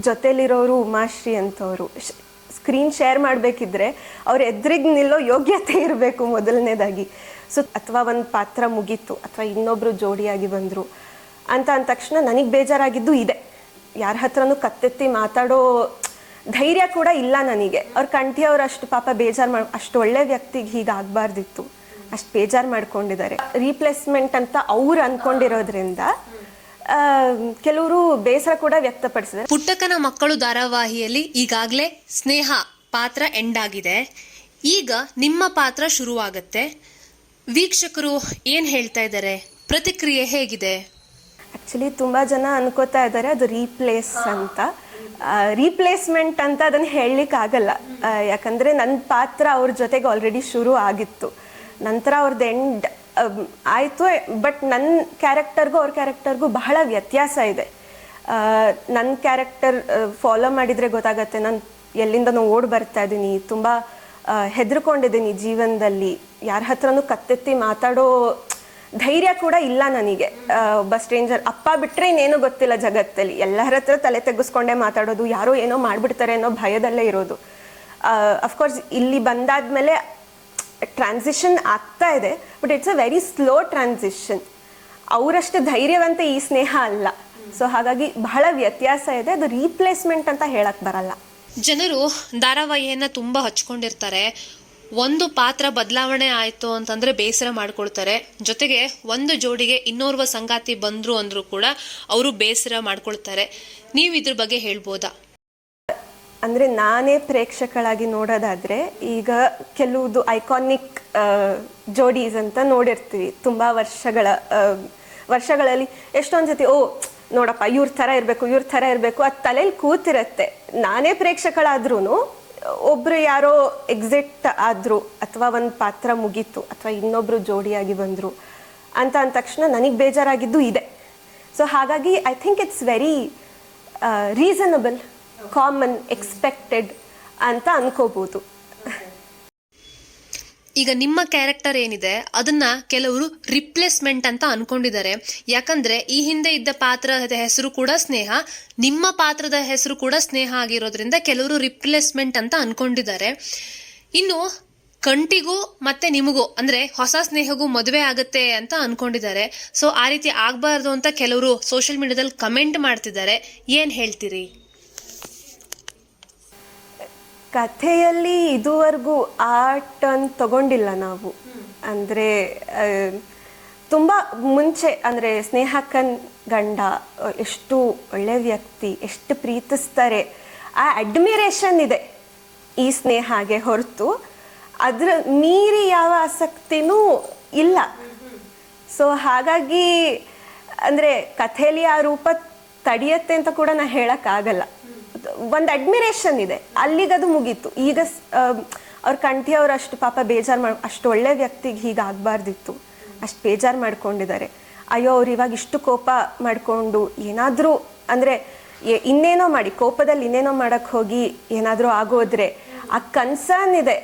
ಜೊತೆಲಿರೋರು ಉಮಾಶ್ರೀ ಅಂತವರು screen share ಮಾಡಬೇಕಿದ್ರೆ ಅವ್ರ ಎದುರಿಗೆ ನಿಲ್ಲೋ ಯೋಗ್ಯತೆ ಇರಬೇಕು ಮೊದಲನೇದಾಗಿ. ಸೊ, ಅಥವಾ ಒಂದು ಪಾತ್ರ ಮುಗೀತು, ಅಥವಾ ಇನ್ನೊಬ್ರು ಜೋಡಿಯಾಗಿ ಬಂದರು ಅಂತ ಅಂದ ತಕ್ಷಣ ನನಗೆ ಬೇಜಾರಾಗಿದ್ದು ಇದೆ. ಯಾರ ಹತ್ರನೂ ಕತ್ತೆತ್ತಿ ಮಾತಾಡೋ ಧೈರ್ಯ ಕೂಡ ಇಲ್ಲ ನನಗೆ. ಅವ್ರ ಕಂಠಿ ಅವ್ರು ಅಷ್ಟು ಪಾಪ ಬೇಜಾರು ಮಾಡಿ, ಅಷ್ಟು ಒಳ್ಳೆ ವ್ಯಕ್ತಿಗೆ ಹೀಗಾಗಬಾರ್ದಿತ್ತು ಅಷ್ಟು ಬೇಜಾರು ಮಾಡ್ಕೊಂಡಿದ್ದಾರೆ ರೀಪ್ಲೇಸ್ಮೆಂಟ್ ಅಂತ ಅವ್ರು ಅಂದ್ಕೊಂಡಿರೋದ್ರಿಂದ ಕೆಲವರು ಬೇಸರ ಕೂಡ ವ್ಯಕ್ತಪಡಿಸಿದ್ದಾರೆ. ಪುಟ್ಟಕನ ಮಕ್ಕಳು ಧಾರಾವಾಹಿಯಲ್ಲಿ ಈಗಾಗಲೇ ಸ್ನೇಹ ಪಾತ್ರ ಎಂಡ್ ಆಗಿದೆ. ಈಗ ನಿಮ್ಮ ಪಾತ್ರ ಶುರುವಾಗತ್ತೆ. ವೀಕ್ಷಕರು ಏನ್ ಹೇಳ್ತಾ ಇದ್ದಾರೆ? ಪ್ರತಿಕ್ರಿಯೆ ಹೇಗಿದೆ? ಆ್ಯಕ್ಚುಲಿ ತುಂಬ ಜನ ಅನ್ಕೋತಾ ಇದ್ದಾರೆ ಅದು ರೀಪ್ಲೇಸ್ ಅಂತ. ರೀಪ್ಲೇಸ್ಮೆಂಟ್ ಅಂತ ಅದನ್ನು ಹೇಳಲಿಕ್ಕೆ ಆಗಲ್ಲ. ಯಾಕಂದ್ರೆ ನನ್ನ ಪಾತ್ರ ಅವ್ರ ಜೊತೆಗೆ ಆಲ್ರೆಡಿ ಶುರು ಆಗಿತ್ತು. ನಂತರ ಅವ್ರದ್ದು ಎಂಡ್ ಆಯಿತು, ಬಟ್ ನನ್ನ ಕ್ಯಾರೆಕ್ಟರ್ಗೂ ಅವ್ರ ಕ್ಯಾರೆಕ್ಟರ್ಗೂ ಬಹಳ ವ್ಯತ್ಯಾಸ ಇದೆ. ನನ್ನ ಕ್ಯಾರೆಕ್ಟರ್ ಫಾಲೋ ಮಾಡಿದರೆ ಗೊತ್ತಾಗತ್ತೆ, ನಾನು ಎಲ್ಲಿಂದನೂ ಓಡ್ ಬರ್ತಾ ಇದ್ದೀನಿ ತುಂಬ ಹೆದರ್ಕೊಂಡಿದ್ದೀನಿ ಜೀವನದಲ್ಲಿ. ಯಾರ ಹತ್ರನೂ ಕತ್ತೆತ್ತಿ ಮಾತಾಡೋ ಧೈರ್ಯ ಕೂಡ ಇಲ್ಲ ನನಗೆ. ಒಬ್ಬ ಸ್ಟ್ರೇಂಜರ್, ಅಪ್ಪ ಬಿಟ್ಟರೆ ಇನ್ನೇನು ಗೊತ್ತಿಲ್ಲ ಜಗತ್ತಲ್ಲಿ. ಎಲ್ಲರ ಹತ್ರ ತಲೆ ತೆಗೆಸ್ಕೊಂಡೇ ಮಾತಾಡೋದು, ಯಾರೋ ಏನೋ ಮಾಡಿಬಿಡ್ತಾರೆ ಅನ್ನೋ ಭಯದಲ್ಲೇ ಇರೋದು. ಅಫ್ಕೋರ್ಸ್ ಇಲ್ಲಿ ಬಂದಾದ್ಮೇಲೆ ಟ್ರಾನ್ಸಿಷನ್ ಆಗ್ತಾ ಇದೆ but it's a very slow transition ಅವರಷ್ಟು ಧೈರ್ಯವಂತ ಈ ಸ್ನೇಹ ಅಲ್ಲ. ಸೊ ಹಾಗಾಗಿ ಬಹಳ ವ್ಯತ್ಯಾಸ ಇದೆ, ಅದು ರೀಪ್ಲೇಸ್ಮೆಂಟ್ ಅಂತ ಹೇಳಕ್ ಬರಲ್ಲ. ಜನರು ಧಾರಾವಾಹಿಯನ್ನ ತುಂಬಾ ಹಚ್ಕೊಂಡಿರ್ತಾರೆ. ಒಂದು ಪಾತ್ರ ಬದಲಾವಣೆ ಆಯ್ತು ಅಂತಂದ್ರೆ ಬೇಸರ ಮಾಡ್ಕೊಳ್ತಾರೆ. ಜೊತೆಗೆ ಒಂದು ಜೋಡಿಗೆ ಇನ್ನೋರ್ವ ಸಂಗಾತಿ ಬಂದ್ರು ಅಂದ್ರೂ ಕೂಡ ಅವರು ಬೇಸರ ಮಾಡ್ಕೊಳ್ತಾರೆ. ನೀವು ಇದ್ರ ಬಗ್ಗೆ ಹೇಳ್ಬೋದಾ? ಅಂದರೆ ನಾನೇ ಪ್ರೇಕ್ಷಕಳಾಗಿ ನೋಡೋದಾದ್ರೆ ಈಗ ಕೆಲವುದು ಐಕಾನಿಕ್ ಜೋಡೀಸ್ ಅಂತ ನೋಡಿರ್ತೀವಿ. ತುಂಬ ವರ್ಷಗಳ ವರ್ಷಗಳಲ್ಲಿ ಎಷ್ಟೊಂದು ಸತಿ, ಓ, ನೋಡಪ್ಪ, ಇವ್ರ ಥರ ಇರಬೇಕು, ಇವ್ರ ಥರ ಇರಬೇಕು, ಅದು ತಲೆಯಲ್ಲಿ ಕೂತಿರತ್ತೆ. ನಾನೇ ಪ್ರೇಕ್ಷಕಳಾದ್ರೂ ಒಬ್ರು ಯಾರೋ ಎಕ್ಸಿಟ್ ಆದ್ರು ಅಥವಾ ಒಂದು ಪಾತ್ರ ಮುಗೀತು, ಅಥವಾ ಇನ್ನೊಬ್ರು ಜೋಡಿಯಾಗಿ ಬಂದರು ಅಂತ ಅಂದ ತಕ್ಷಣ ನನಗೆ ಬೇಜಾರಾಗಿದ್ದು ಇದೆ. ಸೊ ಹಾಗಾಗಿ I think it's very reasonable common expected ಅಂತ ಅನ್ಕೋಬಹುದು ಈಗ ನಿಮ್ಮ ಕ್ಯಾರೆಕ್ಟರ್ ಏನಿದೆ, ಅದನ್ನ ಕೆಲವರು ರಿಪ್ಲೇಸ್ಮೆಂಟ್ ಅಂತ ಅನ್ಕೊಂಡಿದ್ದಾರೆ. ಯಾಕಂದ್ರೆ ಈ ಹಿಂದೆ ಇದ್ದ ಪಾತ್ರದ ಹೆಸರು ಕೂಡ ಸ್ನೇಹ, ನಿಮ್ಮ ಪಾತ್ರದ ಹೆಸರು ಕೂಡ ಸ್ನೇಹ ಆಗಿರೋದ್ರಿಂದ ಕೆಲವರು ರಿಪ್ಲೇಸ್ಮೆಂಟ್ ಅಂತ ಅನ್ಕೊಂಡಿದ್ದಾರೆ. ಇನ್ನು ಕಂಟಿಗೂ ಮತ್ತೆ ನಿಮಗೂ, ಅಂದ್ರೆ ಹೊಸ ಸ್ನೇಹಗೂ ಮದುವೆ ಆಗುತ್ತೆ ಅಂತ ಅನ್ಕೊಂಡಿದ್ದಾರೆ. ಸೊ ಆ ರೀತಿ ಆಗ್ಬಾರ್ದು ಅಂತ ಕೆಲವರು ಸೋಷಿಯಲ್ ಮೀಡಿಯಾದಲ್ಲಿ ಕಮೆಂಟ್ ಮಾಡ್ತಿದ್ದಾರೆ. ಏನ್ ಹೇಳ್ತೀರಿ? ಕಥೆಯಲ್ಲಿ ಇದುವರೆಗೂ ಆರ್ಟ್ ಟರ್ನ್ ತಗೊಂಡಿಲ್ಲ ನಾವು. ಅಂದರೆ ತುಂಬ ಮುಂಚೆ, ಅಂದರೆ ಸ್ನೇಹಕನ್ ಗಂಡ ಎಷ್ಟು ಒಳ್ಳೆ ವ್ಯಕ್ತಿ, ಎಷ್ಟು ಪ್ರೀತಿಸ್ತಾರೆ, ಆ ಅಡ್ಮಿರೇಷನ್ ಇದೆ ಈ ಸ್ನೇಹಗೆ ಹೊರತು. ಅದ್ರ ಮೀರಿ ಯಾವ ಆಸಕ್ತಿನೂ ಇಲ್ಲ. ಸೊ ಹಾಗಾಗಿ, ಅಂದರೆ ಕಥೆಯಲ್ಲಿ ಆ ರೂಪ ತಡಿಯತ್ತೆ ಅಂತ ಕೂಡ ನಾ ಹೇಳಕ್ಕಾಗಲ್ಲ. ಒಂದು ಅಡ್ಮಿರೇಷನ್ ಇದೆ. ಅಲ್ಲಿಗೆ ಅದು ಮುಗೀತು. ಈಗ ಅವ್ರ ಕಂಠಿ ಅವ್ರು ಅಷ್ಟು ಪಾಪ ಬೇಜಾರು ಮಾಡಿ, ಅಷ್ಟು ಒಳ್ಳೆ ವ್ಯಕ್ತಿಗೆ ಹೀಗಾಗಬಾರ್ದಿತ್ತು ಅಷ್ಟು ಬೇಜಾರು ಮಾಡ್ಕೊಂಡಿದ್ದಾರೆ. ಅಯ್ಯೋ, ಅವ್ರು ಇವಾಗ ಇಷ್ಟು ಕೋಪ ಮಾಡಿಕೊಂಡು ಏನಾದರೂ ಅಂದರೆ ಇನ್ನೇನೋ ಮಾಡಿ, ಕೋಪದಲ್ಲಿ ಇನ್ನೇನೋ ಮಾಡೋಕ್ಕೆ ಹೋಗಿ ಏನಾದರೂ ಆಗೋದ್ರೆ ಆ ಕನ್ಸರ್ನ್ ಇದೆ.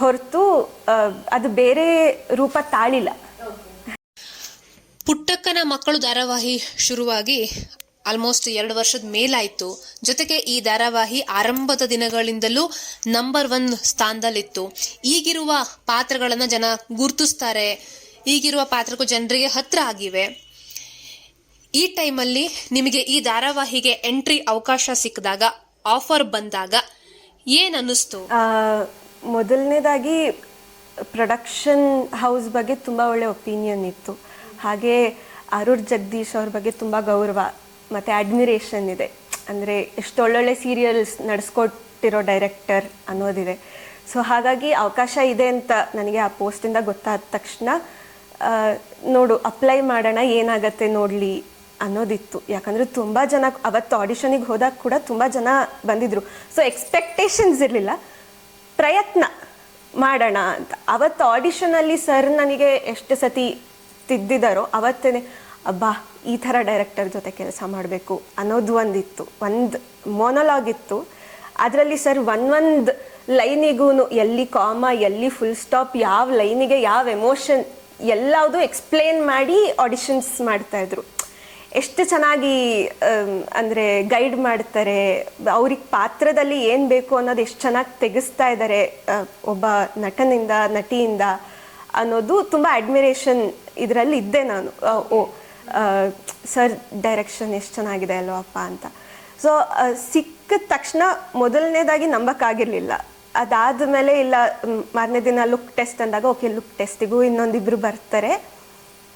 ಹೊರತು ಅದು ಬೇರೆ ರೂಪ ತಾಳಿಲ್ಲ. ಪುಟ್ಟಕ್ಕನ ಮಕ್ಕಳು ಧಾರಾವಾಹಿ ಶುರುವಾಗಿ ಆಲ್ಮೋಸ್ಟ್ ಎರಡು ವರ್ಷದ ಮೇಲಾಯಿತು. ಜೊತೆಗೆ ಈ ಧಾರಾವಾಹಿ ಆರಂಭದ ದಿನಗಳಿಂದಲೂ ನಂಬರ್ ಒನ್ ಸ್ಥಾನದಲ್ಲಿತ್ತು. ಈಗಿರುವ ಪಾತ್ರಗಳನ್ನು ಜನ ಗುರುತಿಸ್ತಾರೆ. ಈಗಿರುವ ಪಾತ್ರಕ್ಕೂ ಜನರಿಗೆ ಹತ್ರ ಆಗಿವೆ. ಈ ಟೈಮಲ್ಲಿ ನಿಮಗೆ ಈ ಧಾರಾವಾಹಿಗೆ ಎಂಟ್ರಿ ಅವಕಾಶ ಸಿಕ್ಕಿದಾಗ ಆಫರ್ ಬಂದಾಗ ಏನ್ ಅನ್ನಿಸ್ತು? ಮೊದಲನೇದಾಗಿ ಪ್ರೊಡಕ್ಷನ್ ಹೌಸ್ ಬಗ್ಗೆ ತುಂಬ ಒಳ್ಳೆ ಒಪಿನಿಯನ್ ಇತ್ತು. ಹಾಗೆ ಅರುಣ್ ಜಗದೀಶ್ ಅವ್ರ ಬಗ್ಗೆ ತುಂಬ ಗೌರವ ಮತ್ತು ಅಡ್ಮಿರೇಷನ್ ಇದೆ. ಅಂದರೆ ಎಷ್ಟು ಒಳ್ಳೊಳ್ಳೆ ಸೀರಿಯಲ್ಸ್ ನಡೆಸ್ಕೊಟ್ಟಿರೋ ಡೈರೆಕ್ಟರ್ ಅನ್ನೋದಿದೆ. ಸೊ ಹಾಗಾಗಿ ಅವಕಾಶ ಇದೆ ಅಂತ ನನಗೆ ಆ ಪೋಸ್ಟಿಂದ ಗೊತ್ತಾದ ತಕ್ಷಣ ನೋಡು ಅಪ್ಲೈ ಮಾಡೋಣ, ಏನಾಗತ್ತೆ ನೋಡಲಿ ಅನ್ನೋದಿತ್ತು. ಯಾಕಂದರೆ ತುಂಬ ಜನ ಅವತ್ತು ಆಡಿಷನಿಗೆ ಹೋದಾಗ ಕೂಡ ತುಂಬ ಜನ ಬಂದಿದ್ರು. ಸೊ ಎಕ್ಸ್ಪೆಕ್ಟೇಷನ್ಸ್ ಇರಲಿಲ್ಲ. ಪ್ರಯತ್ನ ಮಾಡೋಣ ಅಂತ. ಅವತ್ತು ಆಡಿಷನಲ್ಲಿ ಸರ್ ನನಗೆ ಎಷ್ಟು ಸತಿ ತಿದ್ದಿದಾರೋ ಅವತ್ತೇ ಅಬ್ಬಾ, ಈ ಥರ ಡೈರೆಕ್ಟರ್ ಜೊತೆ ಕೆಲಸ ಮಾಡಬೇಕು ಅನ್ನೋದು ಒಂದಿತ್ತು. ಒಂದು ಮೊನೊಲಾಗ್ ಇತ್ತು. ಅದರಲ್ಲಿ ಸರ್ ಒಂದೊಂದು ಲೈನಿಗೂ ಎಲ್ಲಿ ಕಾಮ ಎಲ್ಲಿ ಫುಲ್ ಸ್ಟಾಪ್ ಯಾವ ಲೈನಿಗೆ ಯಾವ ಎಮೋಷನ್ ಎಲ್ಲವುದು ಎಕ್ಸ್ಪ್ಲೇನ್ ಮಾಡಿ ಆಡಿಷನ್ಸ್ ಮಾಡ್ತಾಯಿದ್ರು ಎಷ್ಟು ಚೆನ್ನಾಗಿ ಅಂದ್ರೆ ಗೈಡ್ ಮಾಡ್ತಾರೆ, ಅವ್ರಿಗೆ ಪಾತ್ರದಲ್ಲಿ ಏನು ಬೇಕು ಅನ್ನೋದು ಎಷ್ಟು ಚೆನ್ನಾಗಿ ತೆಗೆಸ್ತಾ ಇದ್ದಾರೆ ಒಬ್ಬ ನಟನಿಂದ, ನಟಿಯಿಂದ ಅನ್ನೋದು ತುಂಬ ಅಡ್ಮಿರೇಷನ್ ಇದರಲ್ಲಿ ಇದ್ದೆ ನಾನು. ಓ ಸರ್ ಡೈರೆಕ್ಷನ್ ಎಷ್ಟು ಚೆನ್ನಾಗಿದೆ ಅಲ್ವಪ್ಪ ಅಂತ. ಸೊ ಸಿಕ್ಕಿದ ತಕ್ಷಣ ಮೊದಲನೇದಾಗಿ ನಂಬಕ್ಕಾಗಿರಲಿಲ್ಲ. ಅದಾದ ಮೇಲೆ ಇಲ್ಲ ಮಾರನೇ ದಿನ ಲುಕ್ ಟೆಸ್ಟ್ ಅಂದಾಗ ಓಕೆ ಲುಕ್ ಟೆಸ್ಟಿಗೂ ಇನ್ನೊಂದಿಬ್ರು ಬರ್ತಾರೆ.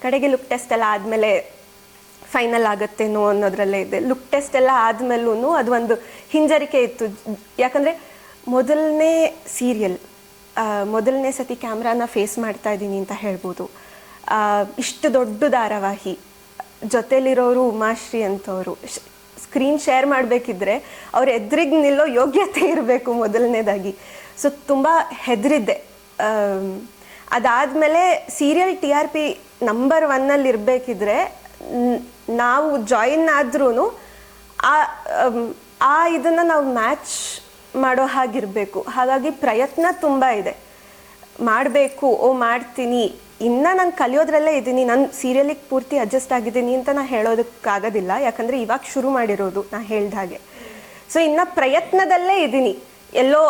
ಕಡೆಗೆ ಲುಕ್ ಟೆಸ್ಟ್ ಎಲ್ಲ ಆದಮೇಲೆ ಫೈನಲ್ ಆಗುತ್ತೇನೋ ಅನ್ನೋದ್ರಲ್ಲೇ ಇದೆ. ಲುಕ್ ಟೆಸ್ಟ್ ಎಲ್ಲ ಆದಮೇಲೂ ಅದು ಒಂದು ಹಿಂಜರಿಕೆ ಇತ್ತು. ಯಾಕಂದರೆ ಮೊದಲನೇ ಸೀರಿಯಲ್ ಮೊದಲನೇ ಸತಿ ಕ್ಯಾಮ್ರಾನ ಫೇಸ್ ಮಾಡ್ತಾ ಇದ್ದೀನಿ ಅಂತ ಹೇಳ್ಬೋದು. ಇಷ್ಟು ದೊಡ್ಡ ಧಾರಾವಾಹಿ. ಜೊತೆಲಿರೋರು ಉಮಾಶ್ರೀ ಅಂತವರು ಸ್ಕ್ರೀನ್ ಶೇರ್ ಮಾಡಬೇಕಿದ್ರೆ ಅವ್ರ ಎದುರಿಗೆ ನಿಲ್ಲೋ ಯೋಗ್ಯತೆ ಇರಬೇಕು ಮೊದಲನೇದಾಗಿ. ಸೊ ತುಂಬ ಹೆದರಿದ್ದೆ. ಅದಾದಮೇಲೆ serial T R P number ಒನ್ನಲ್ಲಿ ಇರಬೇಕಿದ್ರೆ ನಾವು ಜಾಯಿನ್ ಆದ್ರೂ ಆ ಆ ಇದನ್ನು ನಾವು ಮ್ಯಾಚ್ ಮಾಡೋ ಹಾಗಿರಬೇಕು. ಹಾಗಾಗಿ ಪ್ರಯತ್ನ ತುಂಬ ಇದೆ. ಮಾಡಬೇಕು, ಓ ಮಾಡ್ತೀನಿ, ಇನ್ನ ನಾನು ಕಲಿಯೋದ್ರಲ್ಲೇ ಇದ್ದೀನಿ, ನಾನು ಸೀರಿಯಲಿಗೆ ಪೂರ್ತಿ ಅಡ್ಜಸ್ಟ್ ಆಗಿದ್ದೀನಿ ಅಂತ ನಾನು ಹೇಳೋದಕ್ಕಾಗೋದಿಲ್ಲ. ಯಾಕಂದರೆ ಇವಾಗ ಶುರು ಮಾಡಿರೋದು ನಾ ಹೇಳ್ದ ಹಾಗೆ. ಸೊ ಇನ್ನು ಪ್ರಯತ್ನದಲ್ಲೇ ಇದ್ದೀನಿ. ಎಲ್ಲೋ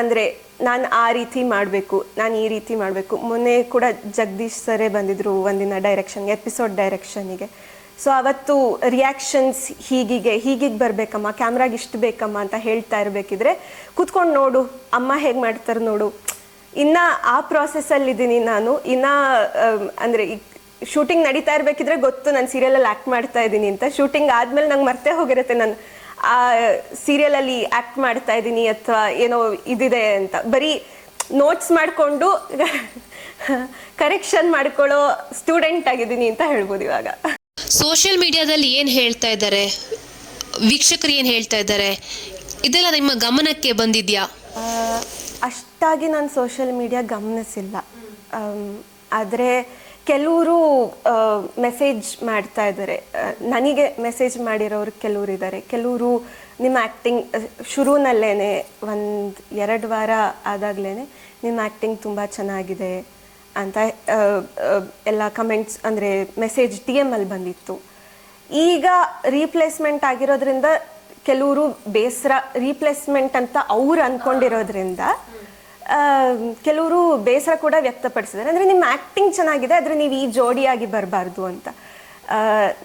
ಅಂದರೆ ನಾನು ಆ ರೀತಿ ಮಾಡಬೇಕು, ನಾನು ಈ ರೀತಿ ಮಾಡಬೇಕು. ಮೊನ್ನೆ ಕೂಡ ಜಗದೀಶ್ ಸರೇ ಬಂದಿದ್ರು ಒಂದಿನ ಡೈರೆಕ್ಷನ್ಗೆ ಎಪಿಸೋಡ್ ಡೈರೆಕ್ಷನಿಗೆ ಸೊ ಅವತ್ತು ರಿಯಾಕ್ಷನ್ಸ್ ಹೀಗಿಗೆ ಹೀಗಿಗೆ ಬರಬೇಕಮ್ಮ ಕ್ಯಾಮ್ರಾಗೆ ಇಷ್ಟು ಬೇಕಮ್ಮ ಅಂತ ಹೇಳ್ತಾ ಇರಬೇಕಿದ್ರೆ, ಕೂತ್ಕೊಂಡು ನೋಡು, ಅಮ್ಮ ಹೇಗೆ ಮಾಡ್ತಾರೆ ನೋಡು. ಇನ್ನ ಆ ಪ್ರಾಸೆಸ್ಸಲ್ಲಿ ಇದ್ದೀನಿ ನಾನು. ಇನ್ನ ಅಂದ್ರೆ ಶೂಟಿಂಗ್ ನಡೀತಾ ಇರಬೇಕಿದ್ರೆ ಗೊತ್ತು ನಾನು ಸೀರಿಯಲಲ್ಲಿ ಆ್ಯಕ್ಟ್ ಮಾಡ್ತಾ ಇದ್ದೀನಿ ಅಂತ. ಶೂಟಿಂಗ್ ಆದ್ಮೇಲೆ ನಂಗೆ ಮರ್ತೇ ಹೋಗಿರುತ್ತೆ ನಾನು. ಆ ಸೀರಿಯಲಲ್ಲಿ ಆ್ಯಕ್ಟ್ ಮಾಡ್ತಾ ಇದ್ದೀನಿ ಅಥವಾ ಏನೋ ಇದಿದೆ ಅಂತ. ಬರೀ ನೋಟ್ಸ್ ಮಾಡಿಕೊಂಡು ಕರೆಕ್ಷನ್ ಮಾಡ್ಕೊಳ್ಳೋ ಸ್ಟೂಡೆಂಟ್ ಆಗಿದ್ದೀನಿ ಅಂತ ಹೇಳ್ಬೋದು ಇವಾಗ. ಸೋಷಿಯಲ್ ಮೀಡಿಯಾದಲ್ಲಿ ಏನು ಹೇಳ್ತಾ ಇದ್ದಾರೆ? ವೀಕ್ಷಕರು ಏನು ಹೇಳ್ತಾ ಇದ್ದಾರೆ? ಇದೆಲ್ಲ ನಿಮ್ಮ ಗಮನಕ್ಕೆ ಬಂದಿದ್ಯಾ? ಅಷ್ಟಾಗಿ ನಾನು ಸೋಷಿಯಲ್ ಮೀಡಿಯಾ ಗಮನಿಸಿಲ್ಲ. ಆದರೆ ಕೆಲವರು ಮೆಸೇಜ್ ಮಾಡ್ತಾ ಇದ್ದಾರೆ. ನನಗೆ ಮೆಸೇಜ್ ಮಾಡಿರೋರು ಕೆಲವರು ಇದ್ದಾರೆ. ಕೆಲವರು ನಿಮ್ಮ ಆ್ಯಕ್ಟಿಂಗ್ ಶುರುನಲ್ಲೇ ಒಂದು ಎರಡು ವಾರ ಆದಾಗಲೇ ನಿಮ್ಮ ಆ್ಯಕ್ಟಿಂಗ್ ತುಂಬ ಚೆನ್ನಾಗಿದೆ ಅಂತ ಎಲ್ಲ ಕಮೆಂಟ್ಸ್ ಅಂದರೆ ಮೆಸೇಜ್ ಟಿ ಎಮ್ಮಲ್ಲಿ ಬಂದಿತ್ತು. ಈಗ ರೀಪ್ಲೇಸ್ಮೆಂಟ್ ಆಗಿರೋದ್ರಿಂದ ಕೆಲವರು ಬೇಸರ, ರೀಪ್ಲೇಸ್ಮೆಂಟ್ ಅಂತ ಅವ್ರು ಅನ್ಕೊಂಡಿರೋದ್ರಿಂದ ಕೆಲವರು ಬೇಸರ ಕೂಡ ವ್ಯಕ್ತಪಡಿಸಿದ್ದಾರೆ. ಅಂದರೆ ನಿಮ್ಮ ಆ್ಯಕ್ಟಿಂಗ್ ಚೆನ್ನಾಗಿದೆ, ಆದರೆ ನೀವು ಈ ಜೋಡಿಯಾಗಿ ಬರಬಾರ್ದು ಅಂತ.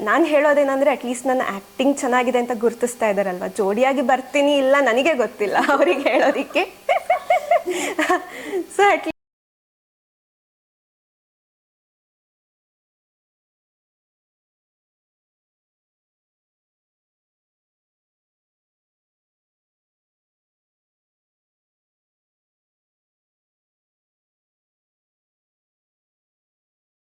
ನಾನು ಹೇಳೋದೇನಂದರೆ ಅಟ್ಲೀಸ್ಟ್ ನನ್ನ ಆ್ಯಕ್ಟಿಂಗ್ ಚೆನ್ನಾಗಿದೆ ಅಂತ ಗುರುತಿಸ್ತಾ ಇದ್ದಾರಲ್ವ? ಜೋಡಿಯಾಗಿ ಬರ್ತೀನಿ ಇಲ್ಲ, ನನಗೆ ಗೊತ್ತಿಲ್ಲ ಅವ್ರಿಗೆ ಹೇಳೋದಕ್ಕೆ. So at least